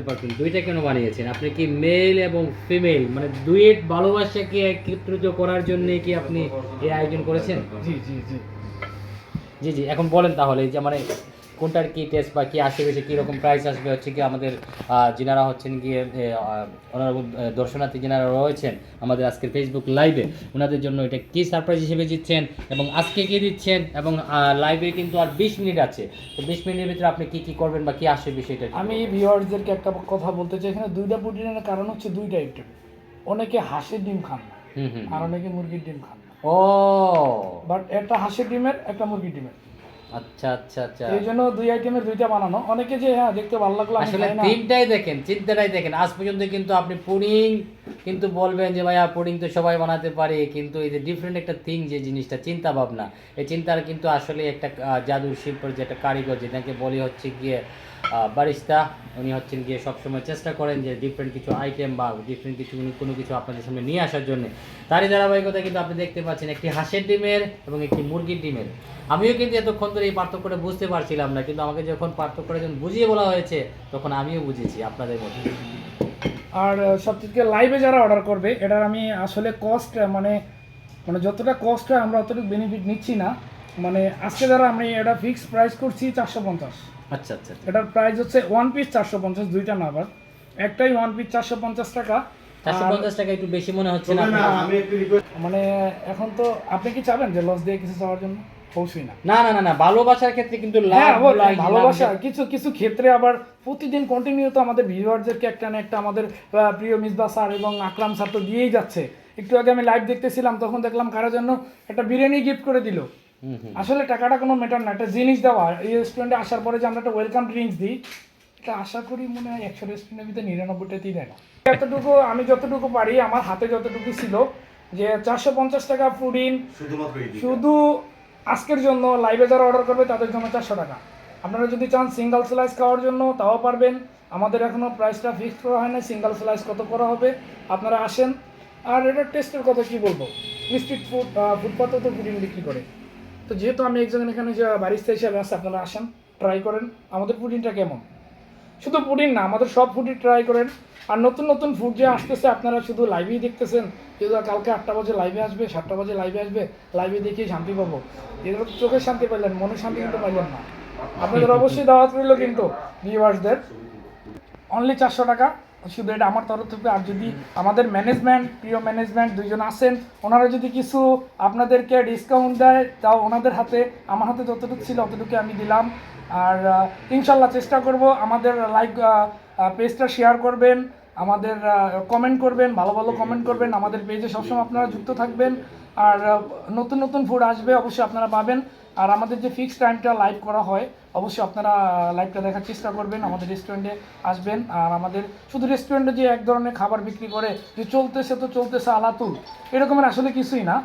পারছেন দুইটা কেন বানিয়েছেন? আপনি কি মেল এবং ফিমেল মানে দুইয়ের ভালোবাসাকে একত্রিত করার জন্য কি আপনি এই আয়োজন করেছেন? জি জি জি। জি জি এখন বলেন তাহলে যে মানে কোনটার কি টেস্ট বা কি আশেপাশে কীরকম প্রাইস আসবে হচ্ছে কি আমাদের যিনারা হচ্ছেন গিয়ে ওনার দর্শনার্থী যিনারা রয়েছেন আমাদের আজকের ফেসবুক লাইভে ওনাদের জন্য এটা কি সারপ্রাইজ হিসেবে দিচ্ছেন এবং আজকে কি দিচ্ছেন এবং লাইভে কিন্তু আর বিশ মিনিট আছে। তো বিশ মিনিটের ভিতরে আপনি কি কি করবেন বা কি আসবে বিষয়টা একটু আমি ভিউয়ার্সদেরকে একটা কথা বলতে চাই এখানে দুইটা প্রোটিনের কারণ হচ্ছে দুইটা আইটেম অনেকে হাঁসের ডিম খান না হুম হুম আর অনেকে মুরগির ডিম খান ও! বাট একটা হাঁসের ডিমের একটা মুরগির ডিমের। আচ্ছা আচ্ছা আচ্ছা। এই জন্য দুই আইটেমের দুইটা বানানো। অনেকে যে হ্যাঁ দেখতে ভালো লাগল আসলে তিনটাই দেখেন চিন্তাটাই দেখেন। আজ পর্যন্ত কিন্তু আপনি পুডিং কিন্তু বলবেন যে ভাইয়া পুডিং তো সবাই বানাতে পারে। কিন্তু এই যে ডিফারেন্ট একটা থিং যে জিনিসটা চিন্তা ভাবনা। এই চিন্তার কিন্তু আসলে একটা জাদুর শিল্পের যে একটা কারিগর যেটাকে বলি হচ্ছে গিয়ে বারিস্তা উনি হচ্ছেন গিয়ে সবসময় চেষ্টা করেন যে ডিফারেন্ট কিছু আইটেম বা ডিফারেন্ট কিছু উনি কোনো কিছু আপনাদের সামনে নিয়ে আসার জন্য। তারই ধারাবাহিকতা কিন্তু আপনি দেখতে পাচ্ছেন একটি হাঁসের ডিমের এবং একটি মুরগির ডিমের। আমিও কিন্তু এতক্ষণ ধরে এই পার্থক্যটা বুঝতে পারছিলাম না কিন্তু আমাকে যখন পার্থক্যটা যখন বুঝিয়ে বলা হয়েছে তখন আমিও বুঝেছি আপনাদের মধ্যে। আর সব থেকে লাইভে যারা অর্ডার করবে এটার আমি আসলে কস্ট মানে মানে যতটা কস্ট হয় আমরা অতটুকু বেনিফিট নিচ্ছি না। মানে আজকে যারা আমি এটা ফিক্সড প্রাইস করছি চারশো পঞ্চাশ। আচ্ছা আচ্ছা আচ্ছা। এটার প্রাইস হচ্ছে ওয়ান পিস চারশো পঞ্চাশ দুইটা না আবার একটাই ওয়ান পিস চারশো পঞ্চাশ টাকা। চারশো পঞ্চাশ টাকা একটু বেশি মনে হচ্ছে না মানে এখন তো আপনি কি চাবেন যে লস দিয়ে কিছু চাওয়ার জন্য? অবশ্যই না। না না না না ভালোবাসার ক্ষেত্রে কিন্তু হ্যাঁ লাভ ভালোবাসা কিছু কিছু ক্ষেত্রে আবার প্রতিদিন কন্টিনিউ তো আমাদের ভিউয়ারদেরকে একটা না একটা আমাদের প্রিয় মিসবা স্যার এবং আকরাম স্যার তো দিয়েই যাচ্ছে। একটু আগে আমি লাইভ দেখতেছিলাম তখন দেখলাম কারোর জন্য একটা বিরিয়ানি গিফট করে দিল। আসলে টাকাটা কোনো ম্যাটার না একটা জিনিস দেওয়া। এই রেস্টুরেন্টে আসার পরে যে আমরা একটা ওয়েলকাম ড্রিঙ্কস দিই এটা আশা করি মনে হয় একশো রেস্টুরেন্টের ভিতরে নিরানব্বইটাতেই দেয় না। এতটুকু আমি যতটুকু পারি আমার হাতে যতটুকু ছিল যে চারশো পঞ্চাশ টাকা ফুডিন শুধু আজকের জন্য লাইভে যারা অর্ডার করবে তাদের জন্য চারশো টাকা। আপনারা যদি চান সিঙ্গেল স্লাইস খাওয়ার জন্য, তাও পারবেন। আমাদের এখনও প্রাইসটা ফিক্সড করা হয় না সিঙ্গেল স্লাইস কত করা হবে, আপনারা আসেন। আর এটার টেস্টের কথা কি বলব? স্ট্রিট ফুড ফুটপাতেও তো পুডিং বিক্রি করে। তো যেহেতু আমি একজন এখানে যে বারিস্তা হিসাবে আছে, আপনারা আসেন ট্রাই করেন। আমাদের পুডিংটা কেমন? শুধু পুডিং না, আমাদের সব ফুডই ট্রাই করেন। আর নতুন নতুন ফুড যে আসতেছে, আপনারা শুধু লাইভেই দেখতেছেন যেহেতু কালকে আটটা বাজে লাইভে আসবে, সাতটা বাজে লাইভে আসবে লাইভে দেখেই শান্তি পাবো। এদের চোখের শান্তি পাইলেন, মনের শান্তি কিন্তু পাইলেন না। আপনাদের অবশ্যই দাওয়াত রইল কিন্তু ভিউয়ার্সদের অনলি চারশো টাকা, শুধু এটা আমার তরফ থেকে। আর যদি আমাদের ম্যানেজমেন্ট প্রিয় ম্যানেজমেন্ট দুইজন আছেন, ওনারা যদি কিছু আপনাদেরকে ডিসকাউন্ট দেয়, তাও ওনাদের হাতে, আমার হাতে যতটুকু ছিল অতটুকু আমি দিলাম। আর ইনশাল্লাহ চেষ্টা করব আমাদের লাইক পেজটা শেয়ার করবেন আমাদের কমেন্ট করবেন ভালো ভালো কমেন্ট করবেন আমাদের পেজে সবসময় আপনারা যুক্ত থাকবেন। আর নতুন নতুন ফুড আসবে অবশ্যই আপনারা পাবেন। আর আমাদের যে ফিক্সড টাইমটা লাইভ করা হয় অবশ্যই আপনারা লাইভটা দেখার চেষ্টা করবেন। আমাদের রেস্টুরেন্টে আসবেন। আর আমাদের শুধু রেস্টুরেন্টে যে এক ধরনের খাবার বিক্রি করে যে চলতেছে তো চলতেছে আলাতুল এরকমের আসলে কিছুই না।